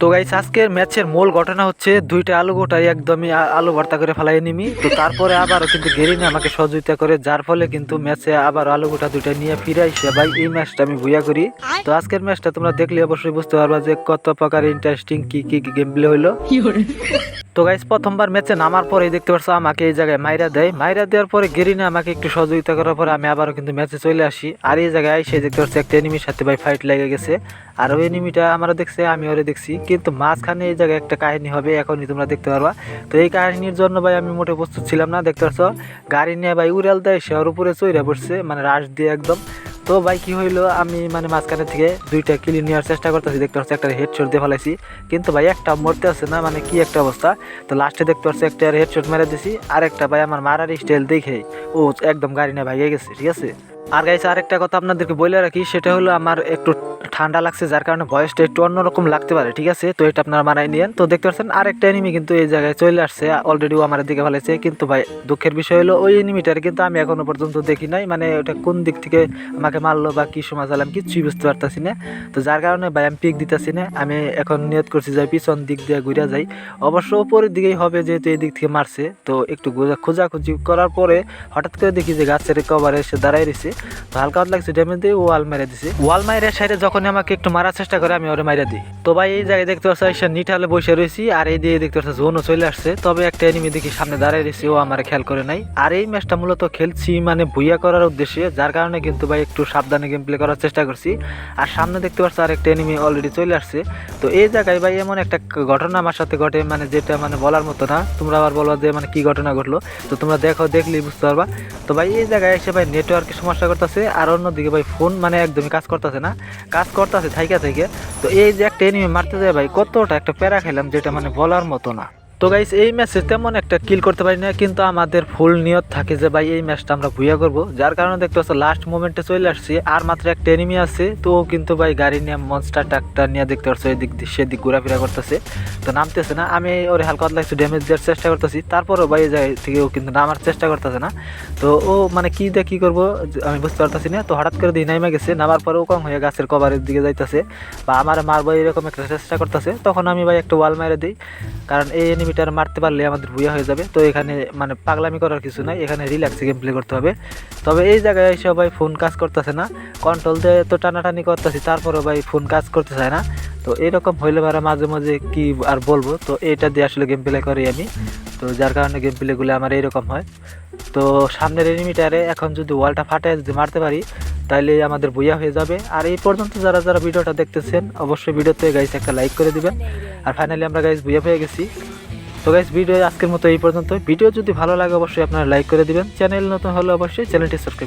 তো গাইস আজকের ম্যাচের মূল ঘটনা হচ্ছে দুইটা আলু গোটাই একদমই আলু ভর্তা করে ফেলাই নিমি। তো তারপরে আবারও কিন্তু গেরিনে আমাকে সহযোগিতা করে যার ফলে কিন্তু ম্যাচে আবার আলু গোটা দুইটা নিয়ে ফিরে আসে ভাই এই ম্যাচটা আমি ভুইয়া করি। তো আজকের ম্যাচটা তোমরা দেখলে অবশ্যই বুঝতে পারবা যে কত প্রকার ইন্টারেস্টিং কি কি গেম প্লে হইল। তো গাইস প্রথমবার ম্যাচে নামার পরেই দেখতে পাচ্ছ আমাকে এই জায়গায় মাইরা দেয়। মাইরা দেওয়ার পরে গেরিনে আমাকে একটু সহযোগিতা করার পরে আমি আবারও কিন্তু ম্যাচে চলে আসি। আর এই জায়গায় এসে দেখতে পাচ্ছি একটা এনিমির সাথে ভাই ফাইট লেগে গেছে। আর ওই এনিমিটা আমরা দেখছে, আমি ওরে দেখছি। কিন্তু মাঝখানে এই জায়গায় একটা কাহিনী হবে, এখনই তোমরা দেখতে পারবা। তো এই কাহিনীর জন্য ভাই আমি মোটে প্রস্তুত ছিলাম না, দেখতে পাচ্ছ গাড়ি নিয়ে ভাই উড়াল দেয়, সে ওর উপরে চইরা পড়ছে মানে রাশ দিয়ে একদম। তো ভাই কি হইল, আমি মানে মাঝখানে থেকে দুইটা কিলি নেওয়ার চেষ্টা করতেছি, দেখতে পাচ্ছি একটা হেডশট দিয়ে ফেলাইছি। কিন্তু ভাই একটা মরতে আছে না মানে কি একটা অবস্থা। তো লাস্টে দেখতে পাচ্ছি একটা হেডশট মেরে দিছি আর একটা ভাই আমার মারার স্টাইল দেখে ও একদম গাড়ি নিয়ে ভাইগে গেছে, ঠিক আছে? আর গাইছে আরেকটা কথা আপনাদেরকে বলে রাখি, সেটা হলো আমার একটু ঠান্ডা লাগছে, যার কারণে ভয়েসটা একটু অন্যরকম লাগতে পারে, ঠিক আছে? তো এটা আপনারা মানাই নিয়েন। তো দেখতে পাচ্ছেন, আরেকটা এনিমি কিন্তু এই জায়গায় চলে আসছে অলরেডি ও আমার দিকে ফেলেছে কিন্তু ভাই, দুঃখের বিষয় হলো ওই এনিমিটার কিন্তু আমি এখনও পর্যন্ত দেখি নাই মানে ওটা কোন দিক থেকে আমাকে মারলো বা কি সময় চালাম কিছুই বুঝতে পারতাছি না। তো যার কারণে ভাই, আমি পিক দিতেছি না, আমি এখন নিয়ত করছি যে পিছন দিক দিয়ে ঘুরে যাই। অবশ্য উপরের দিকেই হবে, যেহেতু এই দিক থেকে মারছে, তো একটু খোঁজাখুঁজি করার পরে হঠাৎ করে দেখি যে গাছের কভারে এসে দাঁড়াই রয়েছে। হালকা লাগছে ড্যামেজ দিয়ে ওয়াল মেরে দিছে। ওয়াল মাইরের সাইডে যখন আমাকে একটু মারার চেষ্টা করে, আমি ওরে মাইরে দিই। তো ভাই, এই জায়গায় দেখতে পাচ্ছি এসে নিঠালে বসে রয়েছি, আর এই দিয়ে দেখতে পাচ্ছি জোনও চলে আসছে। তবে একটা এনিমি দেখি সামনে দাঁড়াই রয়েছে, ও আমার খেয়াল করে নাই। আর এই ম্যাচটা মূলত খেলছি মানে ভুইয়া করার উদ্দেশ্যে, যার কারণে কিন্তু ভাই একটু সাবধানে গেম প্লে করার চেষ্টা করছি। আর সামনে দেখতে পাচ্ছি আর একটা এনিমি অলরেডি চলে আসছে। তো এই জায়গায় ভাই এমন একটা ঘটনা আমার সাথে ঘটে মানে যেটা মানে বলার মতো না। তোমরা আবার বলো যে মানে কি ঘটনা ঘটলো। তো তোমরা দেখো, দেখলেই বুঝতে পারবা। তো ভাই, এই জায়গায় এসে ভাই নেটওয়ার্কের সমস্যা করতেছে, আর অন্যদিকে ভাই ফোন মানে একদমই কাজ করতেছে না। কাজ করতেছে, থাইকা থেকে তো এই যে একটা এনিমি মারতে যায় ভাই, কতটা একটা প্যারা খেলাম যেটা মানে বলার মতো না। তো গাইস এই ম্যাচে তেমন একটা কিল করতে পারি না কিন্তু আমাদের ফুল নিয়ত থাকে যে ভাই এই ম্যাচটা আমরা ভুইয়া করব। যার কারণে দেখতে পাচ্ছ লাস্ট মোমেন্টে চলে আসছি, আর মাত্র একটা এনিমি আছে, তো ও কিন্তু ভাই গাড়ি নিয়ে মনস্টার ট্রাকটা নিয়ে দেখতে পাচ্ছ, এদিক দিয়ে সেদিক ঘোরাফেরা করতেছে। তো নামতেছে না, আমি ওর হালকা হালকা একটু ড্যামেজ দেওয়ার চেষ্টা করতেছি, তারপরও ভাই এই জায়গায় থেকে ও কিন্তু নামার চেষ্টা করতেছে না। তো ও মানে কি দিয়ে কি করব, আমি বুঝতে পারতেছি না, তো হঠাৎ করে দিয়ে নামে গেছে, নামার পরে ও কম হয়ে গাছের কভারের দিকে যাইতেছে, বা আমার মারবো এরকম একটা চেষ্টা করতেছে, তখন আমি ভাই একটা ওয়াল মেরে দিই, কারণ এই এনিমিটার মারতে পারলে আমাদের ভুয়া হয়ে যাবে। তো এখানে মানে পাগলামি করার কিছু নাই, এখানে রিল্যাক্সে গেম প্লে করতে হবে। তবে এই জায়গায় এসে ভাই ফোন কাজ করতেছে না। কন্ট্রোল দিয়ে তো টানাটানি করতেছি তারপরে ভাই ফোন কাজ করতে চায় না। তো এরকম হইলে পারে মাঝে মাঝে কি আর বলব? তো এটা দিয়ে আসলে গেম প্লে করি আমি। তো যার কারণে গেম প্লেগুলো আমার এইরকম হয়। তো সামনের এনিমিটারে এখন যদি ওয়ালটা ফাটে যদি মারতে পারি তাহলে আমাদের বইয়া হয়ে যাবে। আর এই পর্যন্ত যারা যারা ভিডিওটা দেখতেছেন, অবশ্যই ভিডিওতে গাইস একটা লাইক করে দিবেন। আর ফাইনালি আমরা গাইস বইয়া পেয়ে গেছি। তো গাইস ভিডিও আজকের মতো এই পর্যন্ত ভিডিও যদি ভালো লাগে, অবশ্যই আপনারা লাইক করে দিবেন। চ্যানেল নতুন হলে অবশ্যই চ্যানেলটি সাবস্ক্রাইব